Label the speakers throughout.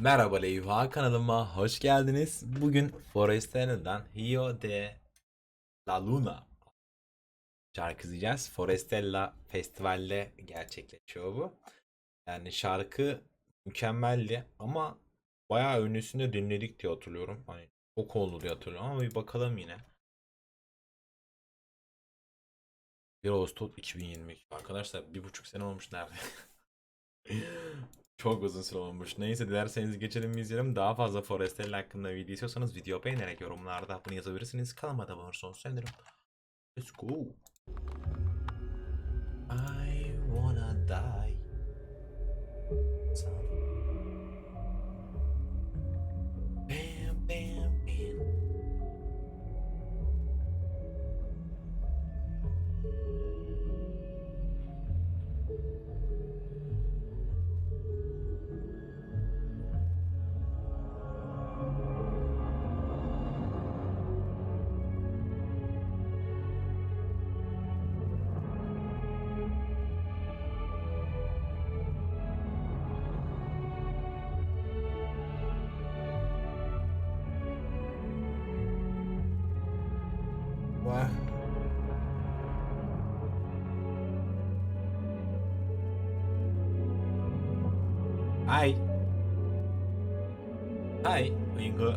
Speaker 1: Merhaba Leyva kanalıma hoş geldiniz. Bugün Forestella'dan Rio de la Luna şarkı izleyeceğiz. Forestella festivalde gerçekleşiyor bu. Yani şarkı mükemmeldi ama bayağı öncesinde dinledik diye hatırlıyorum. Hani çok oldu diye hatırlıyorum ama bir bakalım yine. 1 Ağustos 2022. Arkadaşlar bir buçuk sene olmuş nerede? Çok uzun süre olmuş. Neyse dilerseniz geçelim izleyelim. Daha fazla Forestella hakkında video istiyorsanız video beğenerek yorumlarda bunu yazabilirsiniz. Kanalıma da abone olursanız sevinirim. Let's go. I wanna die. Bam, Ai? Ai? Người ngựa.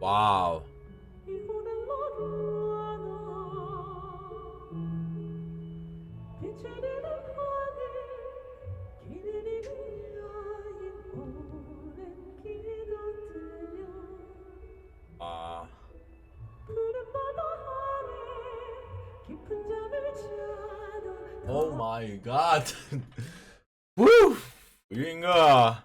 Speaker 1: Wow. 오 마이 갓. 우! 유인가.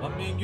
Speaker 1: 한민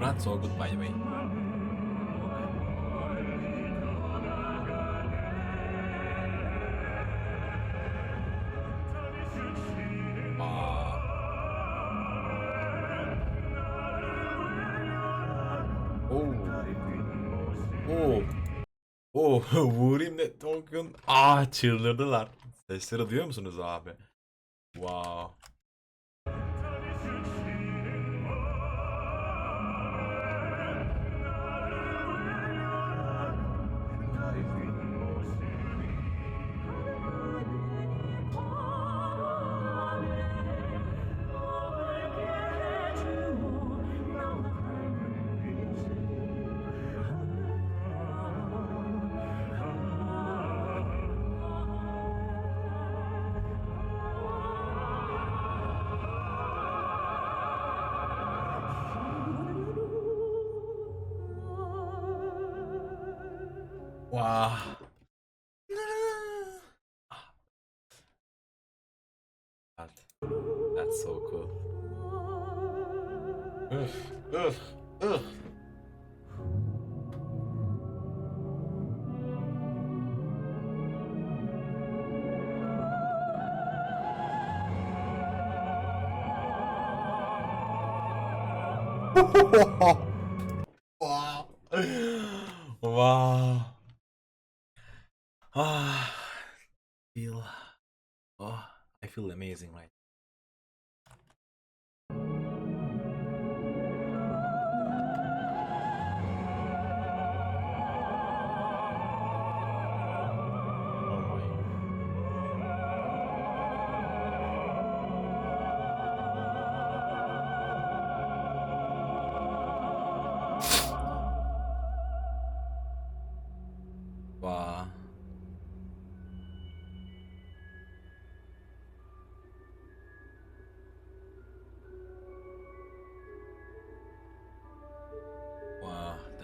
Speaker 1: 아, background so good by the way. 와.
Speaker 2: Oo. Oo. Vurayım da Tokyo'nun. Ah çıldırdılar. Sesleri duyuyor musunuz abi? Wow. Wow. That, that's so cool. Ugh, ugh, ugh.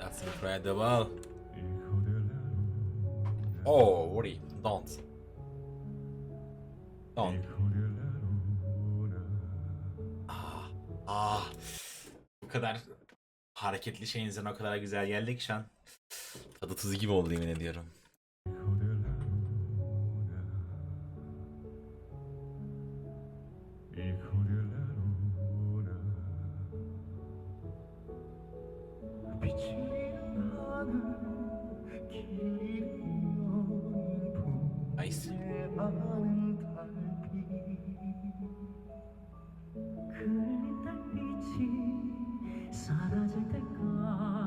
Speaker 2: that's incredible. Oh, Woody, don't. Don't. Ah, ah. Bu kadar hareketli şeyinizden o kadar güzel geldik şu an. Tadı tuzu gibi oldu yemin ediyorum. Nice.
Speaker 1: 흘린 달빛이 사라질 때까지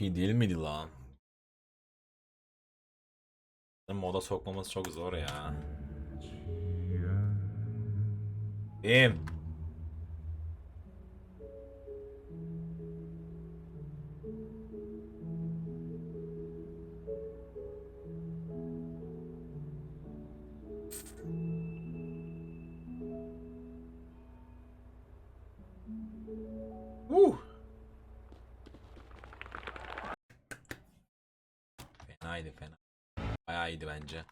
Speaker 2: çok iyi değil miydi lan? Moda sokmamız çok zor ya. Kim? Fenaydı fena. Bayağı iyiydi bence.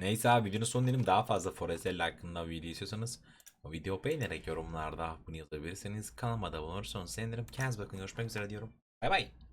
Speaker 2: Neyse abi videonun sonuna diyelim. Daha fazla Forestella hakkında video istiyorsanız o video beğenerek yorumlarda bunu yazabilirseniz kanalıma da abone olursanız sevinirim. Kendinize bakın görüşmek üzere diyorum. Bay bay.